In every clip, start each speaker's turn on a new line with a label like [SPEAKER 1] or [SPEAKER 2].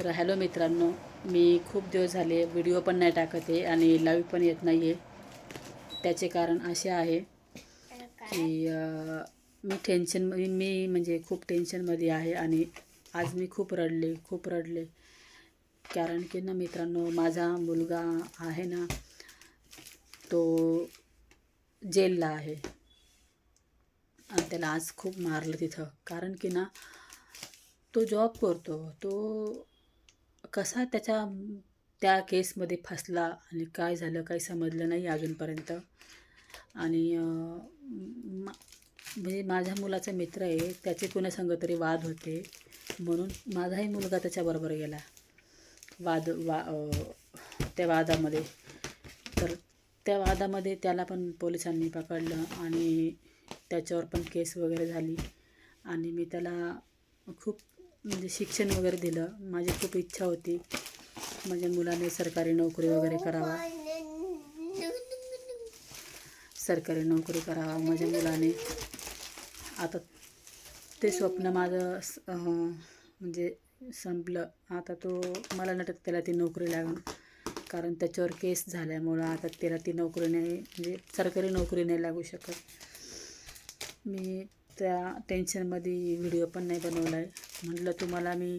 [SPEAKER 1] तर हॅलो मित्रांनो मी खूप दिवस झाले व्हिडिओ पण नाही टाकत आहे आणि लाईव्ह पण येत नाही आहे. त्याचे कारण असे आहे की मी टेन्शन मी म्हणजे खूप टेन्शनमध्ये आहे आणि आज मी खूप रडले खूप रडले. कारण की ना मित्रांनो माझा मुलगा आहे ना तो जेलला आहे. आणि त्याला आज खूप मारलं तिथं. कारण की ना तो जॉब करतो. तो कसा त्याच्या त्या केसमध्ये फसला आणि काय झालं काही समजलं नाही अजूनपर्यंत. आणि मा म्हणजे माझ्या मुलाचा मित्र आहे त्याचे कोणासंग तरी वाद होते. म्हणून माझाही मुलगा त्याच्याबरोबर गेला. वाद वा त्या वादामध्ये. तर त्या वादामध्ये त्याला पण पोलिसांनी पकडलं आणि त्याच्यावर पण केस वगैरे झाली. आणि मी त्याला खूप म्हणजे शिक्षण वगैरे दिलं. माझी खूप इच्छा होती. माझ्या मुलाने सरकारी नोकरी वगैरे करावा. सरकारी नोकरी करावा माझ्या मुलाने. आता ते स्वप्न माझं म्हणजे संपलं. आता तो मला नाटक त्याला ती नोकरी लागून कारण त्याच्यावर केस झाल्यामुळं आता त्याला ती नोकरी नाही म्हणजे सरकारी नोकरी नाही लागू शकत. मी त्या टेन्शनमध्ये व्हिडिओ पण नाही बनवला आहे म्हटलं तुम्हाला मी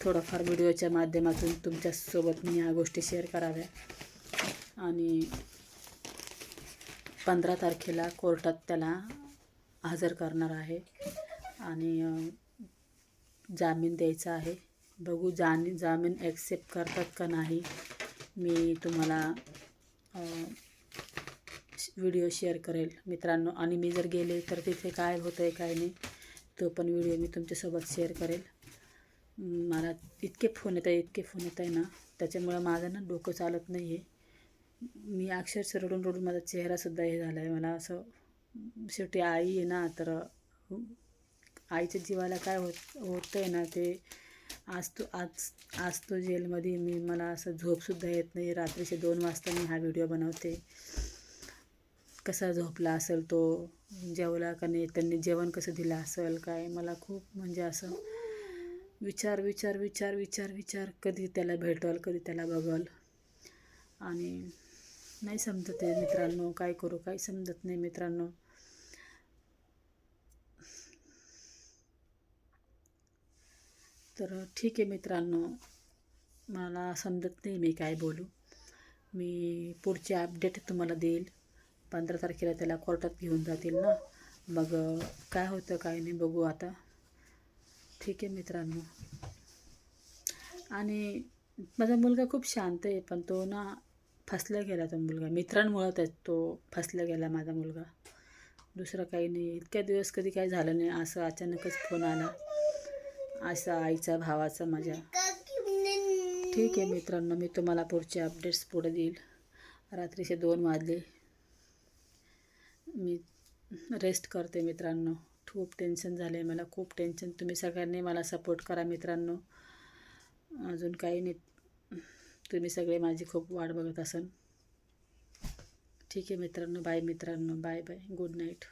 [SPEAKER 1] थोडाफार व्हिडिओच्या माध्यमातून तुमच्यासोबत मी ह्या गोष्टी शेअर कराव्या. आणि पंधरा तारखेला कोर्टात त्याला हजर करणार आहे. आणि जामीन द्यायचा आहे. बघू जानी जामीन ॲक्सेप्ट करतात का नाही मी तुम्हाला व्हिडिओ शेअर करेल मित्रांनो. आणि मी जर गेले तर तिथे काय होतं आहे काय नाही तो पण व्हिडिओ मी तुमच्यासोबत शेअर करेल. मला इतके फोन येत आहे इतके फोन येत आहे ना त्याच्यामुळं माझं ना डोकं चालत नाही आहे मी अक्षरशः रडून रडून माझा चेहरासुद्धा हे झाला आहे मला असं शेवटी आई आहे ना तर आईच्या जीवाला काय होत होतं आहे ना ते आज तो आज आज तो जेलमध्ये मी मला असं झोपसुद्धा येत नाही. रात्रीचे दोन वाजता मी हा व्हिडिओ बनवते. कसा झोपला असेल तो जेवला का नाही त्यांनी जेवण कसं दिलं असेल काय? मला खूप म्हणजे असं विचार विचार विचार विचार विचार कधी त्याला भेटल कधी त्याला बघल. आणि नाही समजत आहे मित्रांनो काय करू काही समजत नाही मित्रांनो. तर ठीक आहे मित्रांनो मला समजत नाही मी काय बोलू. मी पुढचे अपडेट तुम्हाला देईल. पंधरा तारखेला त्याला कोर्टात घेऊन जातील ना. मग काय होतं काय नाही बघू आता. ठीक आहे मित्रांनो. आणि माझा मुलगा खूप शांत आहे पण तो ना फसला गेला तो मुलगा. मित्रांमुळं त्या तो फसला गेला माझा मुलगा. दुसरं काही नाही. इतक्या दिवस कधी काही झालं नाही. असं अचानकच फोन आला. असा आईचा भावाचा माझ्या. ठीक आहे मित्रांनो. मी तुम्हाला पुढचे अपडेट्स पुढे देईल. रात्रीचे दोन वाजले. मी रेस्ट करते मित्रांनो. खूप टेन्शन झालं आहे मला खूप टेन्शन तुम्ही सगळ्यांनी मला सपोर्ट करा मित्रांनो. अजून काही नाही. तुम्ही सगळे माझी खूप वाट बघत असाल ठीक आहे मित्रांनो. बाय मित्रांनो. Bye bye good night